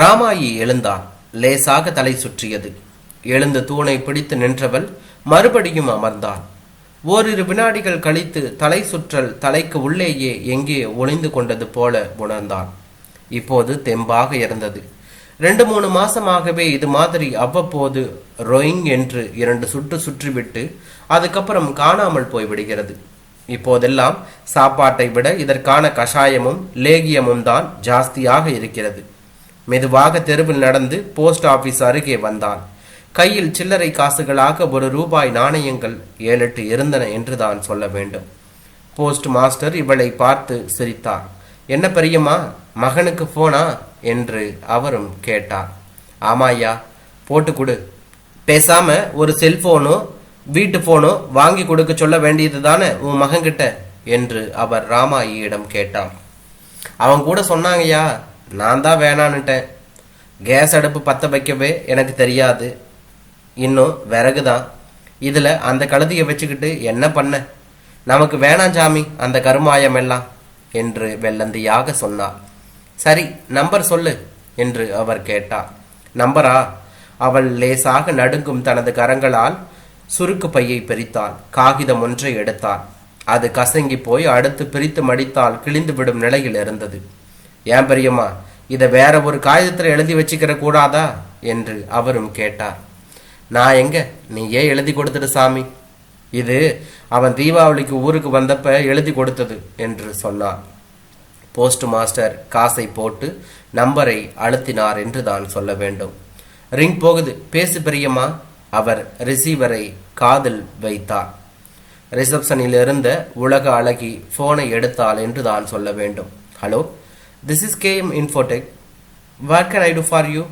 ராமாயி எழுந்தாள் லேசாக தலை சுற்றியது. எழுந்து தூணை பிடித்து நின்றவள் மறுபடியும் அமர்ந்தான். ஓரிரு வினாடிகள் கழித்து தலை சுற்றல் தலைக்கு உள்ளேயே எங்கே ஒளிந்து கொண்டது போல உணர்ந்தான். இப்போது தெம்பாக இருந்தது. ரெண்டு மூணு மாசமாகவே இது மாதிரி அவ்வப்போது ரொயிங் என்று இரண்டு சுற்று சுற்றிவிட்டு அதுக்கப்புறம் காணாமல் போய்விடுகிறது. இப்போதெல்லாம் சாப்பாட்டை விட இதற்கான கஷாயமும் லேகியமும் தான் ஜாஸ்தியாக இருக்கிறது. மெதுவாக தெருவில் நடந்து போஸ்ட் ஆபீஸ் அருகே வந்தான். கையில் சில்லறை காசுகளாக ஒரு ரூபாய் நாணயங்கள் ஏழெட்டு இருந்தன என்று தான் சொல்ல வேண்டும். போஸ்ட் மாஸ்டர் இவளை பார்த்து சிரித்தார். என்ன பெரியம்மா மகனுக்கு போனா? என்று அவரும் கேட்டார். ஆமாயா போட்டு கொடு. பேசாம ஒரு செல்போனோ வீட்டு போனோ வாங்கி கொடுக்க சொல்ல வேண்டியது தானே உன் மகன்கிட்ட? என்று அவர் ராமாயியிடம் கேட்டான் அவன் கூட சொன்னாங்கய்யா நான் தான் வேணான்னுட்டேன். கேஸ் அடுப்பு பற்ற வைக்கவே எனக்கு தெரியாது. இன்னும் விறகு தான் இதில் அந்த கழுதியை வச்சுக்கிட்டு என்ன பண்ண? நமக்கு வேணாம் சாமி அந்த கருமாயம் எல்லாம் என்று வெள்ளந்தியாக சொன்னார் சரி நம்பர் சொல்லு என்று அவர் கேட்டார். நம்பரா? அவள் லேசாக நடுங்கும் தனது கரங்களால் சுருக்கு பையை பிரித்தாள். காகிதம் ஒன்றை எடுத்தாள். அது கசங்கி போய் அடுத்து பிரித்து மடித்தால் கிழிந்து விடும் நிலையில் இருந்தது. ஏன் பெரியம்மா இதை வேற ஒரு காகிதத்தில் எழுதி வச்சுக்கிற கூடாதா? என்று அவரும் கேட்டார். நான் எங்க? ஏன் எழுதி கொடுத்துடு சாமி. இது அவன் தீபாவளிக்கு ஊருக்கு வந்தப்ப எழுதி கொடுத்தது என்று சொன்னார். போஸ்ட் மாஸ்டர் காசை போட்டு நம்பரை அழுத்தினார் என்று தான் சொல்ல வேண்டும். ரிங் போகுது. பேசு பெரியம்மா. அவர் ரிசீவரை காதில் வைத்தார். ரிசப்ஷனில் இருந்த உலக அழகி போனை எடுத்தாள் என்று தான் சொல்ல வேண்டும். Hello this is KM infotech what can I do for you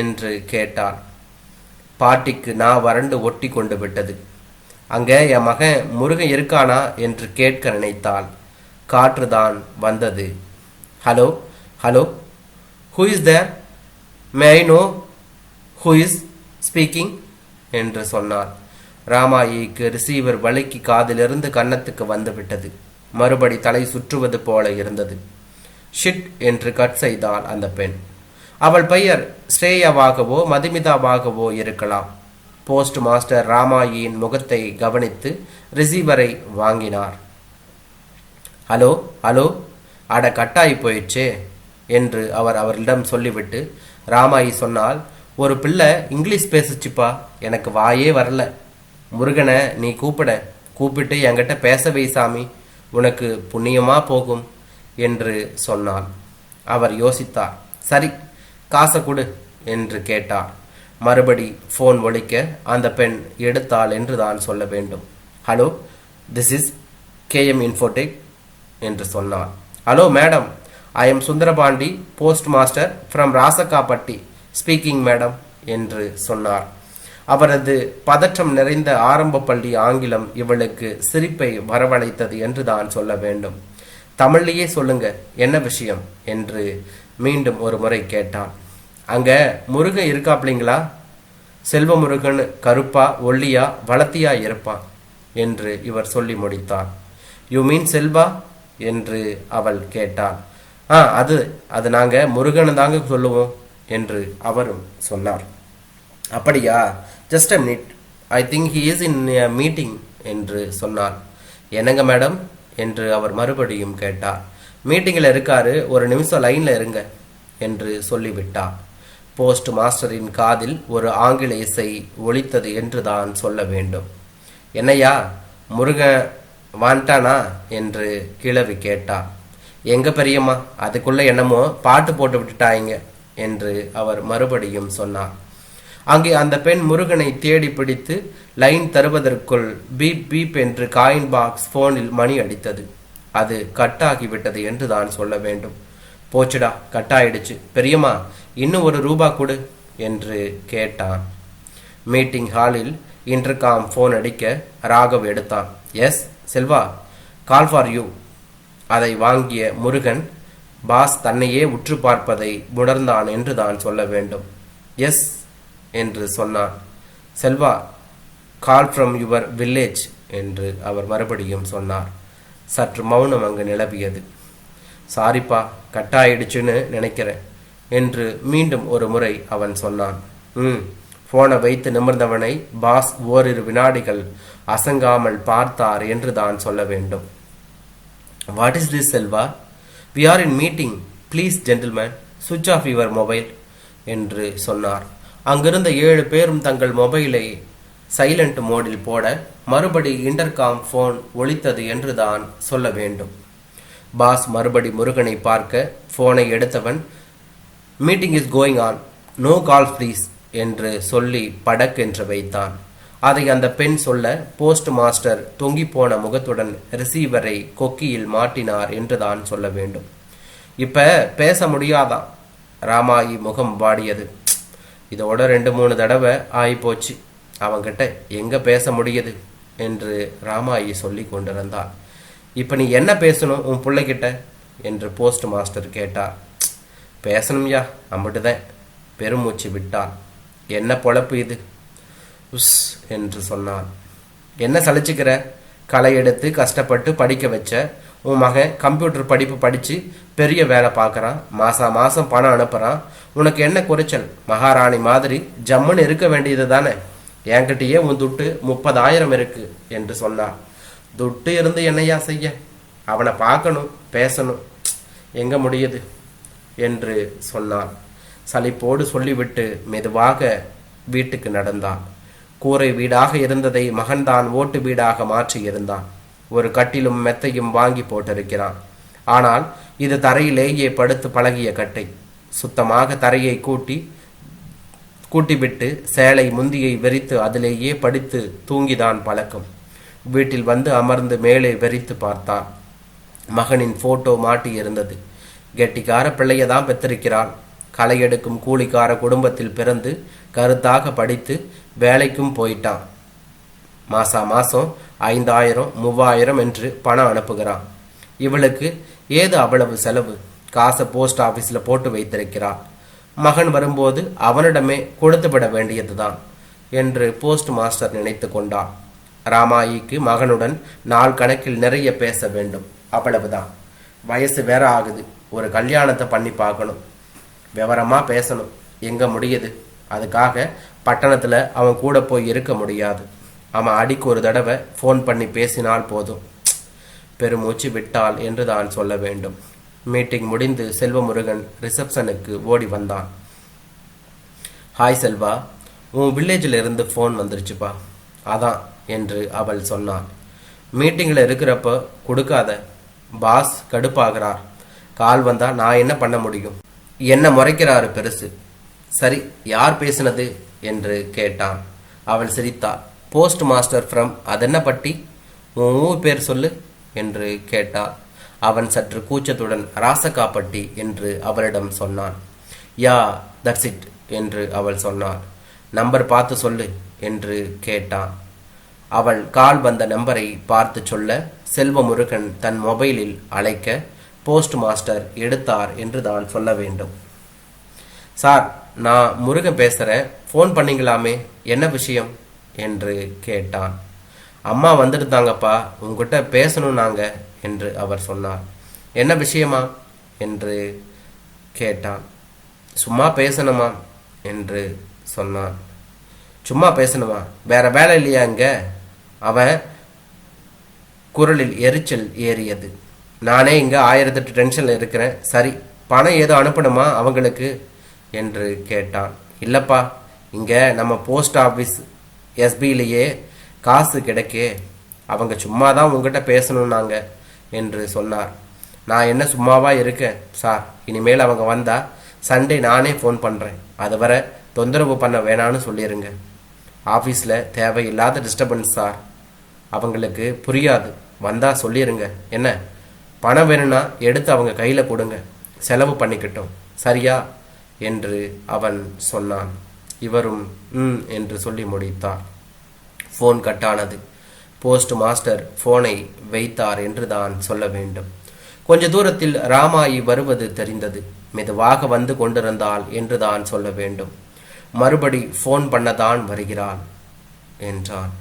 என்று கேட்டாள் பாட்டிக்கு நான் வறண்டு ஒட்டி கொண்டு விட்டது. அங்கே என் மகன் முருகன் இருக்கானா என்று கேட்க நினைத்தாள். காற்றுதான் வந்தது. Hello hello who is there may I know who is speaking என்று சொன்னார் ராமாயிக்கு ரிசீவர் வலிக்கு காதிலிருந்து கன்னத்துக்கு வந்துவிட்டது மறுபடி தலை சுற்றுவது போல இருந்தது. ஷிட் என்று கட் செய்தாள் அந்த பெண். அவள் பெயர் ஸ்ரேயாவாகவோ மதுமிதாவாகவோ இருக்கலாம். போஸ்ட் மாஸ்டர் ராமாயின் முகத்தை கவனித்து ரிசீவரை வாங்கினார். ஹலோ ஹலோ அட கட்டாயி போயிடுச்சே என்று அவர் அவரிடம் சொல்லிவிட்டு ராமாயி சொன்னால் ஒரு பிள்ளை இங்கிலீஷ் பேசுச்சுப்பா எனக்கு வாயே வரல. முருகனை நீ கூப்பிட கூப்பிட்டு என்கிட்ட பேச வை சாமி உனக்கு புண்ணியமா போகும். என்று சொன்னாள். அவர் யோசித்தார். சரி காசை கொடு என்று கேட்டார். மறுபடி ஃபோன் ஒழிக்க அந்த பெண் எடுத்தாள் என்று தான் சொல்ல வேண்டும். Hello this is KM infotech என்று சொன்னார் hello madam I am Sundarapandi post master from Rasakkapatti speaking madam என்று சொன்னார். அவரது பதற்றம் நிறைந்த ஆரம்ப பள்ளி ஆங்கிலம் இவளுக்கு சிரிப்பை வரவழைத்தது என்று தான் சொல்ல வேண்டும். தமிழ்லேயே சொல்லுங்க என்ன விஷயம்? என்று மீண்டும் ஒரு முறை கேட்டான். அங்க முருகன் இருக்காப்லிங்களா? செல்வ முருகன் கருப்பா ஒல்லியா வளத்தியா இருப்பான் என்று இவர் சொல்லி முடித்தார். You mean Selva? என்று அவள் கேட்டாள். ஆ அது அது நாங்க முருகன் தாங்க சொல்லுவோம் என்று அவரும் சொன்னார். அப்படியா? Just a minute I think he is in meeting என்று சொன்னார். என்னங்க மேடம்? என்று அவர் மறுபடியும் கேட்டார். மீட்டிங்கில் இருக்காரு ஒரு நிமிஷம் லைனில் இருங்க என்று சொல்லிவிட்டார். போஸ்ட் மாஸ்டரின் காதில் ஒரு ஆங்கில இசை ஒழித்தது என்று தான் சொல்ல வேண்டும். என்னையா முருகன் வாண்டானா என்று கிழவி கேட்டார். எங்க பெரியம்மா அதுக்குள்ள என்னமோ பாட்டு போட்டு விட்டுட்டாங்க என்று அவர் மறுபடியும் சொன்னார். அங்கே அந்த பெண் முருகனை தேடி பிடித்து லைன் தருவதற்குள் பீப் பீப் என்று காயின் பாக்ஸ் போனில் மணி அடித்தது. அது கட் ஆகிவிட்டது என்று தான் சொல்ல வேண்டும். போச்சுடா கட் ஆயிடுச்சு பெரியம்மா இன்னும் ஒரு ரூபா கொடு என்று கேட்டான். மீட்டிங் ஹாலில் இன்டர்காம் ஃபோன் அடிக்க ராகவ் எடுத்தான். Yes Selva call for you. அதை வாங்கிய முருகன் பாஸ் தன்னையே உற்று பார்ப்பதை உணர்ந்தான் என்று தான் சொல்ல வேண்டும். எஸ் என்று சொன்னான். Selva call from your village என்று அவர் மறுபடியும் சொன்னார். சற்று மௌனம் அங்கு நிலவியது. சாரிப்பா கட்டாயிடுச்சுன்னு நினைக்கிறேன் என்று மீண்டும் ஒரு முறை அவன் சொன்னான். ம் போனை வைத்து நிமிர்ந்தவனை பாஸ் ஓரிரு வினாடிகள் அசங்காமல் பார்த்தார் என்று தான் சொல்ல வேண்டும். What is this Selva? We are in meeting please gentleman சுவிட்ச் ஆஃப் யுவர் மொபைல் என்று சொன்னார். அங்கிருந்த ஏழு பேரும் தங்கள் மொபைலை சைலண்ட் மோடில் போட மறுபடி இன்டர்காம் ஃபோன் ஒழித்தது என்று தான் சொல்ல வேண்டும். பாஸ் மறுபடி முருகனை பார்க்க ஃபோனை எடுத்தவன் meeting is going on no call please என்று சொல்லி படக் என்று வைத்தான். அதை அந்த பெண் சொல்ல போஸ்ட் மாஸ்டர் தொங்கிப்போன முகத்துடன் ரிசீவரை கொக்கியில் மாட்டினார் என்று தான் சொல்ல வேண்டும். இப்ப பேச முடியாதான் ராமாயி முகம் வாடியது. இதோட ரெண்டு மூணு தடவை ஆயிப்போச்சு. அவன்கிட்ட எங்கே பேச முடியுது? என்று ராமாயி சொல்லி கொண்டிருந்தாள். இப்போ நீ என்ன பேசணும் உன் பிள்ளைகிட்ட? என்று போஸ்ட் மாஸ்டர் கேட்டார். பேசணும்யா அம்பிட்டுதான். பெருமூச்சு விட்டாள். என்ன பொழப்பு இது? உஸ் என்று சொன்னான். என்ன சலிச்சுக்கிற? களை எடுத்து கஷ்டப்பட்டு படிக்க வச்ச உன் மகன் கம்ப்யூட்டர் படிப்பு படித்து பெரிய வேலை பார்க்குறான். மாதம் மாதம் பணம் அனுப்புகிறான் உனக்கு என்ன குறைச்சல்? மகாராணி மாதிரி ஜம்முன்னு இருக்க வேண்டியது தானே என்கிட்டயே உன் துட்டு முப்பதாயிரம் இருக்கு என்று சொன்னார். துட்டு இருந்து என்னையா செய்ய? அவனை பார்க்கணும் பேசணும். எங்க முடியுது? என்று சொன்னான் சலிப்போடு சொல்லிவிட்டு மெதுவாக வீட்டுக்கு நடந்தான். கூரை வீடாக இருந்ததை மகன்தான் ஓட்டு வீடாக மாற்றி இருந்தான். ஒரு கட்டிலும் மெத்தையும் வாங்கி போட்டிருக்கிறான். ஆனால் இது தரையிலேயே படுத்து பழகிய கட்டை. சுத்தமாக தரையை கூட்டி கூட்டிவிட்டு சேலை முந்தியை வெறித்து அதிலேயே படித்து தூங்கிதான் பழக்கம். வீட்டில் வந்து அமர்ந்து மேலே வெறித்து பார்த்தான் மகனின் போட்டோ மாட்டி இருந்தது. கெட்டிக்கார பிள்ளையை தான் பெற்றிருக்கிறான். களை எடுக்கும் கூலிக்கார குடும்பத்தில் பிறந்து கருத்தாக படித்து வேலைக்கும் போயிட்டான். மாசா மாசம் ஐந்தாயிரம் மூவாயிரம் என்று பணம் அனுப்புகிறான். இவளுக்கு ஏது அவ்வளவு செலவு? காசை போஸ்ட் ஆஃபீஸில் போட்டு வைத்திருக்கிறான் மகன் வரும்போது அவனிடமே கொடுத்து விட வேண்டியதுதான் என்று போஸ்ட் மாஸ்டர் நினைத்து கொண்டான். ராமாயிக்கு மகனுடன் நாள் கணக்கில் நிறைய பேச வேண்டும். அவ்வளவுதான். வயசு வேற ஆகுது. ஒரு கல்யாணத்தை பண்ணி பார்க்கணும். விவரமா பேசணும். எங்க முடியுது? அதுக்காக பட்டணத்துல அவன் கூட போய் இருக்க முடியாது. அவன் அடிக்கு ஒரு தடவை ஃபோன் பண்ணி பேசினால் போதும். பெருமூச்சு விட்டாள் என்று தான் சொல்ல வேண்டும். மீட்டிங் முடிந்து செல்வமுருகன் ரிசப்ஷனுக்கு ஓடி வந்தான். ஹாய் செல்வா உன் வில்லேஜில் இருந்து ஃபோன் வந்துருச்சுப்பா. அதான் என்று அவள் சொன்னாள். மீட்டிங்கில் இருக்கிறப்ப கொடுக்காத பாஸ் கடுப்பாகிறார். கால் வந்தால் நான் என்ன பண்ண முடியும்? என்ன முறைக்கிறாரு பெருசு. சரி யார் பேசினது? என்று கேட்டான். அவள் சிரித்தாள். போஸ்ட் மாஸ்டர் ஃப்ரம் அதென்ன பட்டி உன் ஊர் பேர் சொல்லு என்று கேட்டாள். அவன் சற்று கூச்சத்துடன் ராசகாப்பட்டி என்று அவளிடம் சொன்னான். யா தட்ஸ் இட் என்று அவள் சொன்னாள். நம்பர் பார்த்து சொல்லு என்று கேட்டான். அவள் கால் வந்த நம்பரை பார்த்து சொல்ல செல்வமுருகன் தன் மொபைலில் அழைக்க போஸ்ட் மாஸ்டர் எடுத்தார் என்று தான் சொல்ல வேண்டும். சார் நான் முருகன் பேசுகிறேன் ஃபோன் பண்ணிங்களாமே. என்ன விஷயம்? என்று கேட்டான். அம்மா வந்துடுதாங்கப்பா உங்ககிட்ட பேசணும் நாங்க என்று அவர் சொன்னார். என்ன விஷயமா? என்று கேட்டான். சும்மா பேசணுமா? என்று சொன்னான். சும்மா பேசணுமா? வேற வேலை இல்லையா இங்கே? அவன் குரலில் எரிச்சல் ஏறியது. நானே இங்கே ஆயிரத்தெட்டு டென்ஷனில் இருக்கிறேன். சரி பணம் ஏதோ அனுப்பணுமா அவங்களுக்கு? என்று கேட்டான். இல்லைப்பா இங்கே நம்ம போஸ்ட் ஆஃபீஸ் எஸ்பியிலேயே காசு கிடைக்கே. அவங்க சும்மா தான் உங்ககிட்ட பேசணும்னாங்க. என்று சொன்னார். நான் என்ன சும்மாவா இருக்கேன் சார்? இனிமேல் அவங்க வந்தா சண்டே நானே ஃபோன் பண்ணுறேன் அது வர தொந்தரவு பண்ண வேணான்னு சொல்லிடுங்க ஆஃபீஸில் தேவையில்லாத டிஸ்டர்பன்ஸ் சார். அவங்களுக்கு புரியாது. வந்தால் சொல்லிடுங்க என்ன? பணம் வேணும்னா எடுத்து அவங்க கையில் கொடுங்க. செலவு பண்ணிக்கிட்டோம். சரியா? என்று அவன் சொன்னான். இவரும் ம் என்று சொல்லி முடித்தார். ஃபோன் கட்டானது போஸ்ட் மாஸ்டர் ஃபோனை வைத்தார் என்று தான் சொல்ல வேண்டும். கொஞ்ச தூரத்தில் ராமாயி வருவது தெரிந்தது. மெதுவாக வந்து கொண்டிருந்தாள் என்று தான் சொல்ல வேண்டும். மறுபடி ஃபோன் பண்ணதான் வருகிறாள் என்றான்.